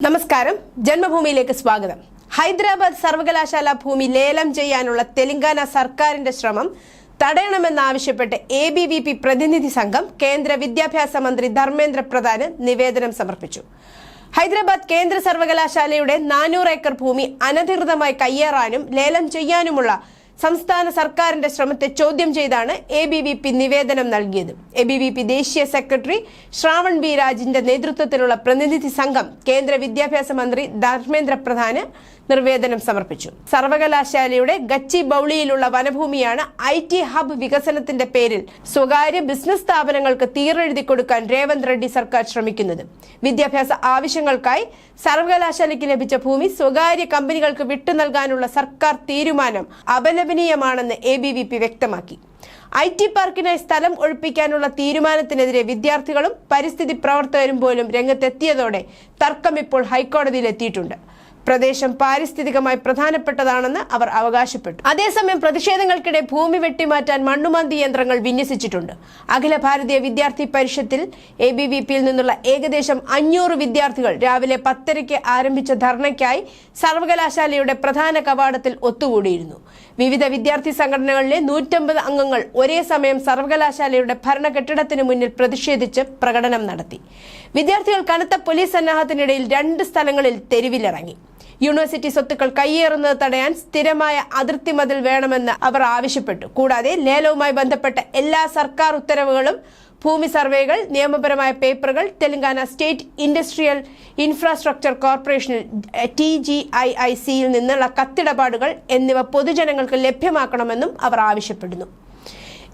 നമസ്കാരം. ജന്മഭൂമിയിലേക്ക് സ്വാഗതം. ഹൈദരാബാദ് സർവകലാശാല ഭൂമി ലേലം ചെയ്യാനുള്ള തെലങ്കാന സർക്കാരിന്റെ ശ്രമം തടയണമെന്നാവശ്യപ്പെട്ട് എ ബി വി പി പ്രതിനിധി സംഘം കേന്ദ്ര വിദ്യാഭ്യാസ മന്ത്രി ധർമ്മേന്ദ്ര പ്രധാന് നിവേദനം സമർപ്പിച്ചു. ഹൈദരാബാദ് കേന്ദ്ര സർവകലാശാലയുടെ നാനൂറ് ഏക്കർ ഭൂമി അനധികൃതമായി കയ്യേറാനും ലേലം ചെയ്യാനുമുള്ള സംസ്ഥാന സർക്കാരിന്റെ ശ്രമത്തെ ചോദ്യം ചെയ്താണ് എ ബി വി പി നിവേദനം നൽകിയത്. എ ബി വി പി ദേശീയ സെക്രട്ടറി ശ്രാവൺ ബി രാജിന്റെ നേതൃത്വത്തിലുള്ള പ്രതിനിധി സംഘം കേന്ദ്ര വിദ്യാഭ്യാസ മന്ത്രി ധർമ്മേന്ദ്ര പ്രധാന് നിർവേദനം സമർപ്പിച്ചു. സർവകലാശാലയുടെ ഗച്ചി ബൌളിയിലുള്ള വനഭൂമിയാണ് ഐ ടി ഹബ് വികസനത്തിന്റെ പേരിൽ സ്വകാര്യ ബിസിനസ് സ്ഥാപനങ്ങൾക്ക് തീരെഴുതി കൊടുക്കാൻ രേവന്ത് റെഡ്ഡി സർക്കാർ ശ്രമിക്കുന്നത്. വിദ്യാഭ്യാസ ആവശ്യങ്ങൾക്കായി സർവകലാശാലയ്ക്ക് ലഭിച്ച ഭൂമി സ്വകാര്യ കമ്പനികൾക്ക് വിട്ടു നൽകാനുള്ള സർക്കാർ തീരുമാനം അപലപനീയമാണെന്ന് എ ബി വി പി വ്യക്തമാക്കി. ഐ ടി പാർക്കിനായി സ്ഥലം ഒഴിപ്പിക്കാനുള്ള തീരുമാനത്തിനെതിരെ വിദ്യാർത്ഥികളും പരിസ്ഥിതി പ്രവർത്തകരും പോലും രംഗത്തെത്തിയതോടെ തർക്കം ഇപ്പോൾ ഹൈക്കോടതിയിൽ എത്തിയിട്ടുണ്ട് പ്രദേശം പാരിസ്ഥിതികമായി പ്രധാനപ്പെട്ടതാണെന്ന് അവർ അവകാശപ്പെട്ടു. അതേസമയം പ്രതിഷേധങ്ങൾക്കിടെ ഭൂമി വെട്ടിമാറ്റാൻ മണ്ണുമാന്തി യന്ത്രങ്ങൾ വിന്യസിച്ചിട്ടുണ്ട്. അഖില ഭാരതീയ വിദ്യാർത്ഥി പരിഷത്തിൽ എ ബി വി പിയിൽ നിന്നുള്ള ഏകദേശം അഞ്ഞൂറ് വിദ്യാർത്ഥികൾ രാവിലെ പത്തരയ്ക്ക് ആരംഭിച്ച ധർണയ്ക്കായി സർവകലാശാലയുടെ പ്രധാന കവാടത്തിൽ ഒത്തുകൂടിയിരുന്നു. വിവിധ വിദ്യാർത്ഥി സംഘടനകളിലെ നൂറ്റമ്പത് അംഗങ്ങൾ ഒരേ സമയം സർവകലാശാലയുടെ ഭരണ കെട്ടിടത്തിന് മുന്നിൽ പ്രതിഷേധിച്ച് പ്രകടനം നടത്തി. വിദ്യാർത്ഥികൾ കനത്ത പോലീസ് സന്നാഹത്തിനിടയിൽ രണ്ട് സ്ഥലങ്ങളിൽ തെരുവിലിറങ്ങി. യൂണിവേഴ്സിറ്റി സ്വത്തുക്കൾ കയ്യേറുന്നത് തടയാൻ സ്ഥിരമായ അതിർത്തി മതിൽ വേണമെന്ന് അവർ ആവശ്യപ്പെട്ടു. കൂടാതെ ലേലവുമായി ബന്ധപ്പെട്ട എല്ലാ സർക്കാർ ഉത്തരവുകളും ഭൂമി സർവേകൾ നിയമപരമായ പേപ്പറുകൾ തെലങ്കാന സ്റ്റേറ്റ് ഇൻഡസ്ട്രിയൽ ഇൻഫ്രാസ്ട്രക്ചർ കോർപ്പറേഷനിൽ ടി ജി ഐ ഐ സിയിൽ നിന്നുള്ള കത്തിടപാടുകൾ എന്നിവ പൊതുജനങ്ങൾക്ക് ലഭ്യമാക്കണമെന്നും അവർ ആവശ്യപ്പെടുന്നു.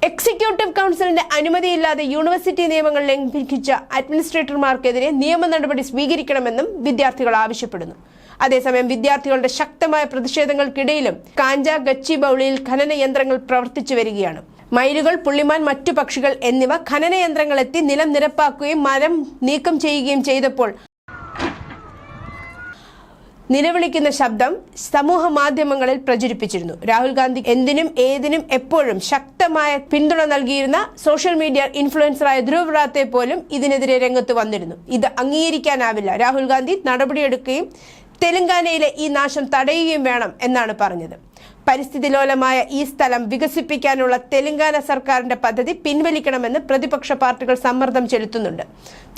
എക്സിക്യൂട്ടീവ് കൗൺസിലിന്റെ അനുമതിയില്ലാതെ യൂണിവേഴ്സിറ്റി നിയമങ്ങൾ ലംഘിച്ച അഡ്മിനിസ്ട്രേറ്റർമാർക്കെതിരെ നിയമ നടപടി സ്വീകരിക്കണമെന്നും വിദ്യാർത്ഥികൾ ആവശ്യപ്പെടുന്നു. അതേസമയം വിദ്യാർത്ഥികളുടെ ശക്തമായ പ്രതിഷേധങ്ങൾക്കിടയിലും കാഞ്ച ഗച്ചി ബൗളിയിൽ ഖനന യന്ത്രങ്ങൾ പ്രവർത്തിച്ചു വരികയാണ്. മയിലുകൾ പുള്ളിമാൻ മറ്റു പക്ഷികൾ എന്നിവ ഖനന യന്ത്രങ്ങൾ എത്തി നിലം നിരപ്പാക്കുകയും മരം നീക്കം ചെയ്യുകയും ചെയ്തപ്പോൾ നിലവിളിക്കുന്ന ശബ്ദം സമൂഹ മാധ്യമങ്ങളിൽ പ്രചരിപ്പിച്ചിരുന്നു. രാഹുൽ ഗാന്ധി എന്തിനും ഏതിനും എപ്പോഴും ശക്തമായ പിന്തുണ നൽകിയിരുന്ന സോഷ്യൽ മീഡിയ ഇൻഫ്ലുവൻസറായ ധ്രുവ് റാത്തെ പോലും ഇതിനെതിരെ രംഗത്ത് വന്നിരുന്നു. ഇത് അംഗീകരിക്കാനാവില്ല. രാഹുൽ ഗാന്ധി നടപടിയെടുക്കുകയും തെലങ്കാനയിലെ ഈ നാശം തടയുകയും വേണം എന്നാണ് പറഞ്ഞത്. പരിസ്ഥിതി ലോലമായ ഈ സ്ഥലം വികസിപ്പിക്കാനുള്ള തെലങ്കാന സർക്കാരിന്റെ പദ്ധതി പിൻവലിക്കണമെന്ന് പ്രതിപക്ഷ പാർട്ടികൾ സമ്മർദ്ദം ചെലുത്തുന്നുണ്ട്.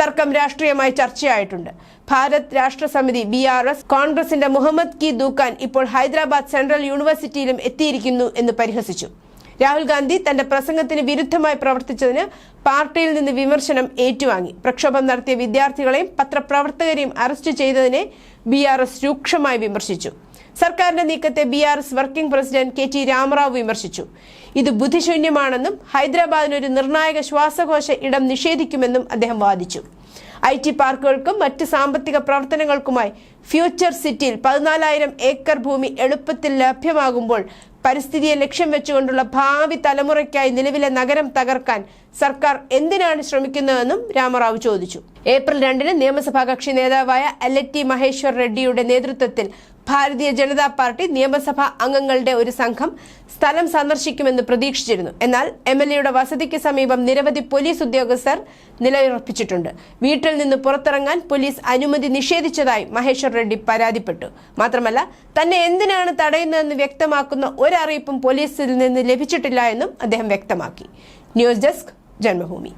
തർക്കം രാഷ്ട്രീയമായി ചർച്ചയായിട്ടുണ്ട്. ഭാരത് രാഷ്ട്ര സമിതി ബി ആർ എസ് കോൺഗ്രസിന്റെ മുഹമ്മദ് കി ദൂക്കാൻ ഇപ്പോൾ ഹൈദരാബാദ് സെൻട്രൽ യൂണിവേഴ്സിറ്റിയിലും എത്തിയിരിക്കുന്നു എന്ന് പരിഹസിച്ചു. രാഹുൽ ഗാന്ധി തന്റെ പ്രസംഗത്തിന് വിരുദ്ധമായി പ്രവർത്തിച്ചതിന് പാർട്ടിയിൽ നിന്ന് വിമർശനം ഏറ്റുവാങ്ങി. പ്രക്ഷോഭം നടത്തിയ വിദ്യാർത്ഥികളെയും പത്രപ്രവർത്തകരെയും അറസ്റ്റ് ചെയ്തതിനെ ബി ആർ എസ് രൂക്ഷമായി വിമർശിച്ചു. സർക്കാരിന്റെ നീക്കത്തെ B R S working president K T Ramarao വിമർശിച്ചു. ഇത് ബുദ്ധിശൂന്യമാണെന്നും ഹൈദരാബാദിന് ഒരു നിർണായക ശ്വാസകോശ ഇടം നിഷേധിക്കുമെന്നും അദ്ദേഹം വാദിച്ചു. ഐ ടി പാർക്കുകൾക്കും മറ്റ് സാമ്പത്തിക പ്രവർത്തനങ്ങൾക്കുമായി ഫ്യൂച്ചർ സിറ്റിയിൽ പതിനാലായിരം ഏക്കർ ഭൂമി എളുപ്പത്തിൽ ലഭ്യമാകുമ്പോൾ പരിസ്ഥിതിയെ ലക്ഷ്യം വെച്ചുകൊണ്ടുള്ള ഭാവി തലമുറയ്ക്കായി നിലവിലെ നഗരം തകർക്കാൻ സർക്കാർ എന്തിനാണ് ശ്രമിക്കുന്നതെന്നും രാമറാവു ചോദിച്ചു. ഏപ്രിൽ രണ്ടിന് നിയമസഭാ കക്ഷി നേതാവായ എല്ലറ്റി മഹേശ്വർ റെഡ്ഡിയുടെ നേതൃത്വത്തിൽ ഭാരതീയ ജനതാ പാർട്ടി നിയമസഭാ അംഗങ്ങളുടെ ഒരു സംഘം സ്ഥലം സന്ദർശിക്കുമെന്ന് പ്രതീക്ഷിച്ചിരുന്നു. എന്നാൽ എം എൽ എയുടെ വസതിക്ക് സമീപം നിരവധി പോലീസ് ഉദ്യോഗസ്ഥർ നിലയുറപ്പിച്ചിട്ടുണ്ട്. വീട്ടിൽ നിന്ന് പുറത്തിറങ്ങാൻ പോലീസ് അനുമതി നിഷേധിച്ചതായി മഹേശ്വർ റെഡ്ഡി പരാതിപ്പെട്ടു. മാത്രമല്ല തന്നെ എന്തിനാണ് തടയുന്നതെന്ന് വ്യക്തമാക്കുന്ന ഒരറിയിപ്പും പോലീസിൽ നിന്ന് ലഭിച്ചിട്ടില്ല എന്നും അദ്ദേഹം വ്യക്തമാക്കി. News desk Janmabhumi.